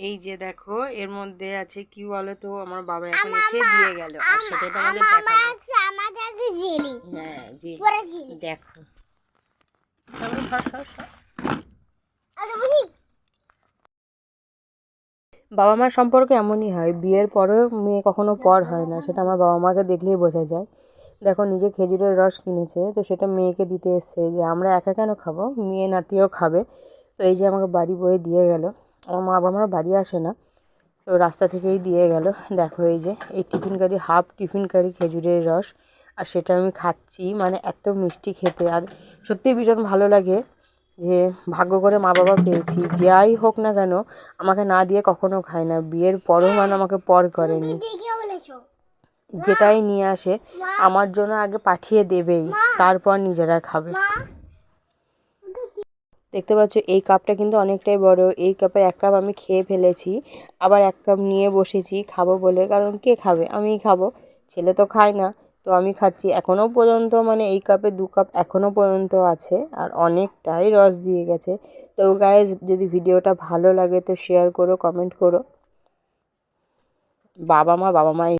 এই যে দেখো এর মধ্যে আছে কি বলো তো আমার বাবা এখন এসে দিয়ে গেল। আর সেটা তোমাদের দেখাবো। আমাদের আছে জেলি। হ্যাঁ জি পুরো জেলি। দেখো। বাবা মার সম্পর্ক এমনই হয়। বিয়ের পরেও মেয়ে কখনো পর হয় না। সেটা আমার বাবা মাকে দেখলেই বোঝা যায়। দেখো নিজে খেজুরের রস কিনেছে। তো সেটা মেয়েকে দিতে এসছে যে আমরা একা কেন খাব? মেয়ে নাতিও খাবে। তো এই যে আমাকে বাড়ি বয়ে দিয়ে গেল। আমার মা বাবা আমার বাড়ি আসে না। তো রাস্তা থেকেই দিয়ে গেল। দেখো এই যে এই টিফিন কারি হাফ টিফিন কারি খেজুরের রস। আর সেটা আমি খাচ্ছি মানে এত মিষ্টি খেতে। আর সত্যি ভীষণ ভালো লাগে যে ভাগ্য করে মা বাবা পেয়েছি। যাই হোক না কেন আমাকে না দিয়ে কখনো খায় না। বিয়ের পরও মানে আমাকে পর করেনি। যেটাই নিয়ে আসে আমার জন্য আগে পাঠিয়ে দেবেই। তারপর নিজেরা খাবে। দেখতে পাচ্ছ, এই কাপটা কিন্তু অনেকটাই বড়। এই কাপে এক কাপ আমি খেয়ে ফেলেছি। আবার এক কাপ নিয়ে বসেছি খাব বলে। কারণ কে খাবে? আমিই খাব। ছেলে তো খায় না। তো আমি খাচ্ছি এখনও পর্যন্ত। মানে এই কাপে দু কাপ এখনও পর্যন্ত আছে। আর অনেকটাই রস দিয়ে গেছে। তো গায়ে যদি ভিডিওটা ভালো লাগে তো শেয়ার করো কমেন্ট করো। বাবা মা, বাবা মাই